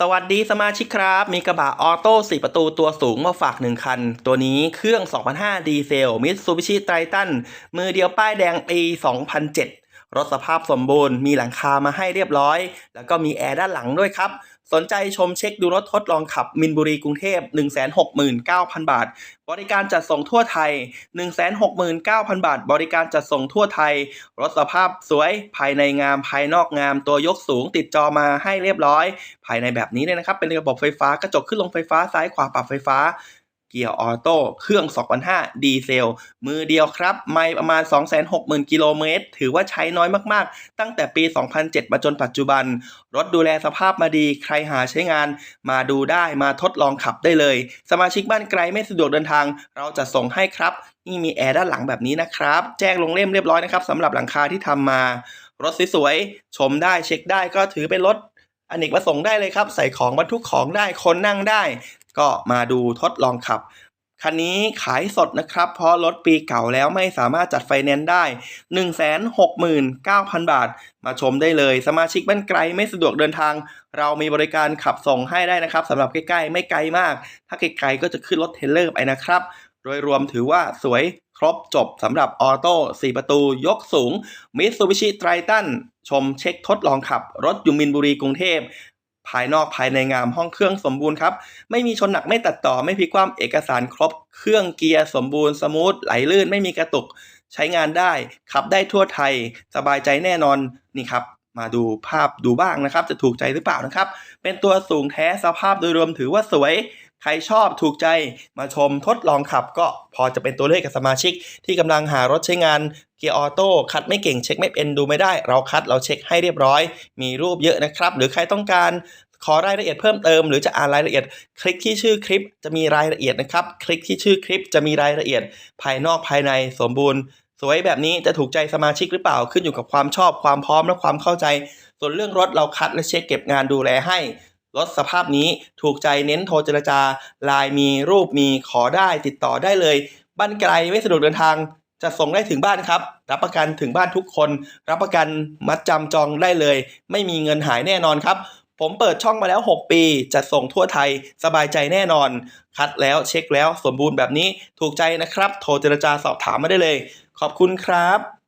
สวัสดีสมาชิกครับ มีกระบะออโต้4ประตูตัวสูงมาฝาก 1 คัน ตัวนี้เครื่อง 2005 ดีเซลมิตซูบิชิไตรตันมือเดียวป้ายแดงปี 2007 รถสภาพสมบูรณ์มีหลังคามาให้เรียบร้อย แล้วก็มีแอร์ด้านหลังด้วยครับ สนใจชมเช็คดูรถทดลองขับมินบุรีกรุงเทพ 169,000 บาท บริการจัดส่งทั่วไทย 169,000 บาท บริการจัดส่งทั่วไทย รถสภาพสวยภายในงามภายนอกงาม ตัวยกสูงติดจอมาให้เรียบร้อย ภายในแบบนี้เลยนะครับ เป็นระบบไฟฟ้ากระจกขึ้นลงไฟฟ้าซ้ายขวาปรับไฟฟ้า เกียร์ออโต้เครื่อง 2.5 ดีเซล มือเดียวครับ ไม่ประมาณ 260,000 กิโลเมตร ถือว่าใช้น้อยมากๆ ตั้งแต่ปี 2007 มาจนปัจจุบัน รถดูแลสภาพมาดี ใครหาใช้งานมาดูได้มาทดลองขับได้เลย สมาชิกบ้านไกลไม่สะดวกเดินทาง เราจะส่งให้ครับนี่มีแอร์ด้านหลังแบบนี้นะครับ แจ้งลงเล่มเรียบร้อยนะครับสำหรับหลังคาที่ทำมา รถสวยๆชมได้เช็คได้ก็ถือเป็นรถอเนกประสงค์ได้เลยครับ ใส่ของบรรทุกของได้คนนั่งได้ ก็มาดูทดลองขับ คันนี้ขายสดนะครับ เพราะรถปีเก่าแล้วไม่สามารถจัดไฟแนนซ์ได้ 169,000 บาท มาชมได้เลย สมาชิกบ้านไกลไม่สะดวกเดินทาง เรามีบริการขับส่งให้ได้นะครับสำหรับใกล้ๆ ไม่ไกลมาก ถ้าไกลๆก็จะขึ้นรถเทเลอร์ไปนะครับ โดยรวมถือว่าสวยครบจบสำหรับออโต้4ประตูยกสูง Mitsubishi Triton ชมเช็คทดลองขับรถอยู่มินบุรีกรุงเทพ ภายนอกภายในงามห้องเครื่องสมบูรณ์ครับ ไม่มีชนหนักไม่ตัดต่อไม่พลิกคว่ำเอกสารครบ เครื่องเกียร์สมบูรณ์สมูทไหลลื่นไม่มีกระตุกใช้งานได้ ขับได้ทั่วไทย สบายใจแน่นอนนี่ครับมาดูภาพดูบ้างนะครับ จะถูกใจหรือเปล่านะครับ เป็นตัวสูงแท้สภาพโดยรวมถือว่าสวย ใครชอบถูกใจมาชมทดลองขับก็พอจะเป็นตัวเลือกกับสมาชิก ที่กำลังหารถใช้งานเกียร์ออโต้คัดไม่เก่งเช็คไม่เป็นดูไม่ได้ เราคัดเราเช็คให้เรียบร้อย มีรูปเยอะนะครับ หรือใครต้องการขอรายละเอียดเพิ่มเติมหรือจะอ่านรายละเอียด คลิกที่ชื่อคลิปจะมีรายละเอียดนะครับ คลิกที่ชื่อคลิปจะมีรายละเอียด ภายนอกภายในสมบูรณ์ สวยแบบนี้จะถูกใจสมาชิกหรือเปล่าขึ้นอยู่กับความชอบความพร้อมและความเข้าใจ ส่วนเรื่องรถเราคัดและเช็คเก็บงานดูแลให้ รถสภาพนี้ถูกใจเน้นโทรเจรจาลน์มีรูปมีขอได้ติดต่อได้เลย บ้านไกลไม่สะดวกเดินทางจะส่งได้ถึงบ้านครับ รับประกันถึงบ้านทุกคน รับประกันมัดจำจองได้เลย ไม่มีเงินหายแน่นอนครับ ผมเปิดช่องมาแล้ว 6 ปี จะส่งทั่วไทยสบายใจแน่นอน คัดแล้วเช็คแล้วสมบูรณ์แบบนี้ถูกใจนะครับ โทรเจรจาสอบถามมาได้เลย ขอบคุณครับ